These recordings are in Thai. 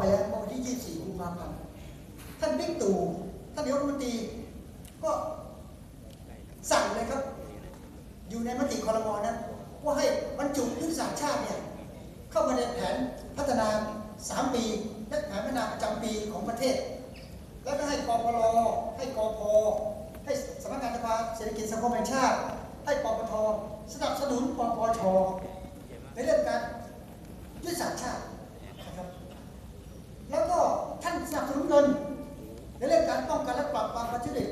ไปแล้วเมื่อวันที่ 24กุมภาพันธ์ท่านบิ๊กตู่ท่านนายกรัฐมนตรีก็สั่งเลยครับ อยู่ในมติคอรมอนั้นว่าให้บรรจุยุทธศาสตร์ชาติเนี่ยเข้ามาในแผนพัฒนา 3 ปีและแผนพัฒนาประจำปีของประเทศ แล้วก็ให้กพลให้กพให้สำนักงานสภาเศรษฐกิจสังคมแห่งชาติ ให้ปปทสนับสนุนปปชในเรื่องการยุทธศาสตร์ชาตินะครับ แล้วก็ท่านสนับสนุนเงิน ในเรื่องการป้องกันและปราบปรามการทุจริต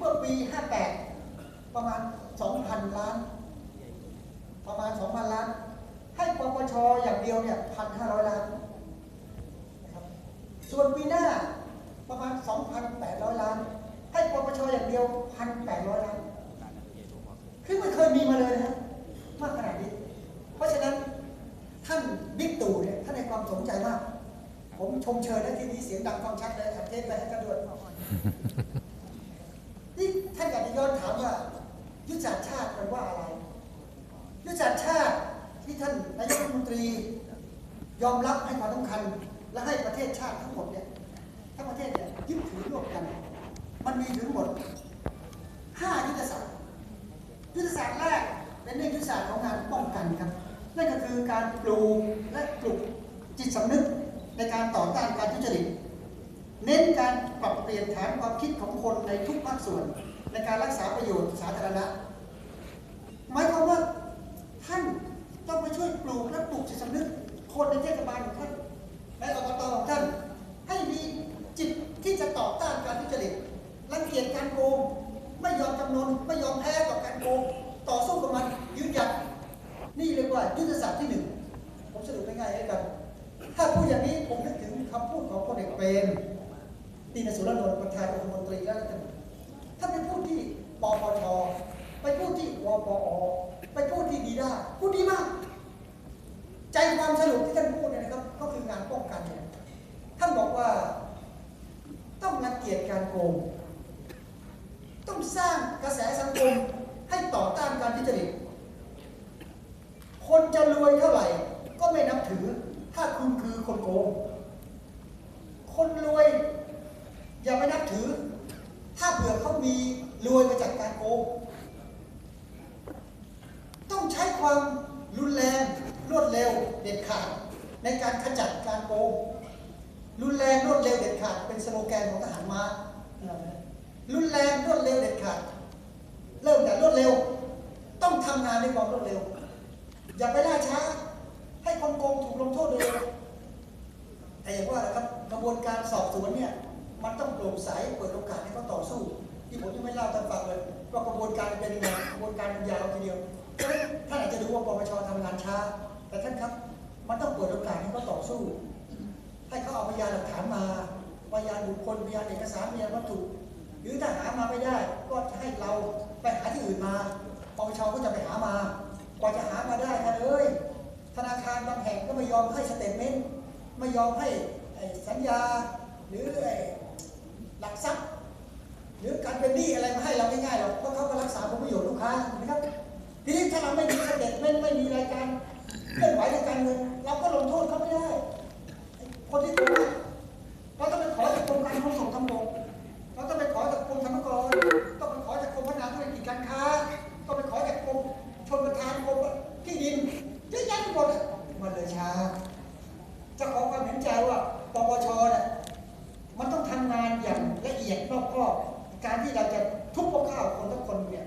เมื่อปี 58 ประมาณ 2,000 ล้าน ประมาณ 2,000 ล้าน ให้ปปชอย่างเดียวเนี่ย 1,500 ล้านนะครับส่วนปีหน้าประมาณ 2,800 ล้าน ให้ปปชอย่างเดียว 1,800 ล้าน คือไม่เคยมีมาเลยนะมากขนาดนี้ เพราะฉะนั้นท่านบิ๊กตู่เนี่ยท่านในความสนใจมาก ผมชมเชยและที่นี้เสียงดังฟังชัดเลยอัดเทปไปให้กันด้วย ย้อนถามว่า ยุทธศาสตร์ชาติมันว่าอะไร ยุทธศาสตร์ชาติที่ท่านนายกรัฐมนตรี ยอมรับให้ความสำคัญ และให้ประเทศชาติทั้งหมดเนี่ยทั้งประเทศเนี่ยยึดถือร่วมกัน มันมีถึงหมดห้ายุทธศาสตร์ยุทธศาสตร์แรกเป็นเรื่องยุทธศาสตร์ของการป้องกันครับนั่นก็คือการปลูกและปลุกจิตสำนึกในการต่อต้านการทุจริต เน้นการปรับเปลี่ยนฐานความคิดของคนในทุกภาคส่วน ในการรักษาประโยชน์สาธารณะหมายความว่าท่านต้องไปช่วยปลูกและปลุกจิตสำนึกคนในเทศบาลของท่านในอบตของท่าน ให้มีจิตที่จะต่อต้านการทุจริตรังเกียจการโกงไม่ยอมจำนนไม่ยอมแพ้ต่อการโกงต่อสู้กับมันยืนหยัดนี่เรียกว่ายุทธศาสตร์ที่หนึ่งผมสรุปง่ายๆให้กัน ถ้าพูดอย่างนี้ผมนึกถึงคำพูดของพลเอกเปรมตีนสุรนนท์ประธานองคมนตรีและรัฐมนตรี ท่านไปพูดที่ปปชไปพูดที่วปอไปพูดที่ดีด้าพูดดีมาก ใจความสรุปที่ท่านพูดเนี่ยนะครับ ก็คืองานป้องกันเนี่ยท่านบอกว่า ต้องรังเกียจการโกง ต้องสร้างกระแสสังคมให้ต่อต้านการทุจริตคนจะรวยเท่าไหร่ ก็ไม่นับถือ ถ้าคุณคือคนโกง คนรวย อย่าไปนับถือ เผื่อเขามีรวยมาจากการโกงต้องใช้ความรุนแรงรวดเร็วเด็ดขาด ในการขจัดการโกงรุนแรงรวดเร็วเด็ดขาด เป็นสโลแกนของทหารมารุนแรงรวดเร็วเด็ดขาด เริ่มแต่รวดเร็ว ต้องทำงานด้วยความรวดเร็ว อย่าไปล่าช้า ให้คนโกงถูกลงโทษเลยแต่อย่างว่านะครับกระบวนการสอบสวนเนี่ย มันต้องโปร่งใสเปิดโอกาสให้เขาต่อสู้ ที่ผมยังไม่เล่าท่านฟังเลยว่ากระบวนการเป็นยังไงกระบวนการมันยาวทีเดียวเพราะฉะนั้นท่านอาจจะดูว่าปปชทำงานช้า แต่ท่านครับ มันต้องเปิดโอกาสให้เขาต่อสู้ ให้เขาเอาพยานหลักฐานมาพยานบุคคลพยานเอกสารพยานวัตถุ หรือถ้าหามาไม่ได้ ก็ให้เราไปหาที่อื่นมาปปชก็จะไปหามากว่าจะหามาได้ท่านเอ้ยธนาคารบางแห่งก็ไม่ยอมให้สเตทเมนต์ไม่ยอมให้สัญญา หรือไอ้หลักทรัพย์ หรือการ เป็นหนี้อะไรมาให้เราง่ายๆหรอกเพราะเขาก็รักษาผลประโยชน์ลูกค้านะครับ ทีนี้ถ้าเราไม่มีสเตทเมนต์ไม่มีรายการเคลื่อนไหวทางการเงินเราก็ลงโทษเขาไม่ได้ คนที่โกเราต้องไปขอจากกรมการขนส่งทางบกเราต้องไปขอจากกรมธรรมกรต้องไปขอจากกรมพัฒนาธุรกิจการค้าต้องไปขอจากกรมชลประทานกรมที่ดินเยอะแยะไปหมดอะมันเลยช้าจะขอความเห็นใจว่าปปชเนี่ยมันต้องทำงานอย่างละเอียดรอบคอบ การที่เราจะทุบพวกข้าวคนทุกคนเนี่ย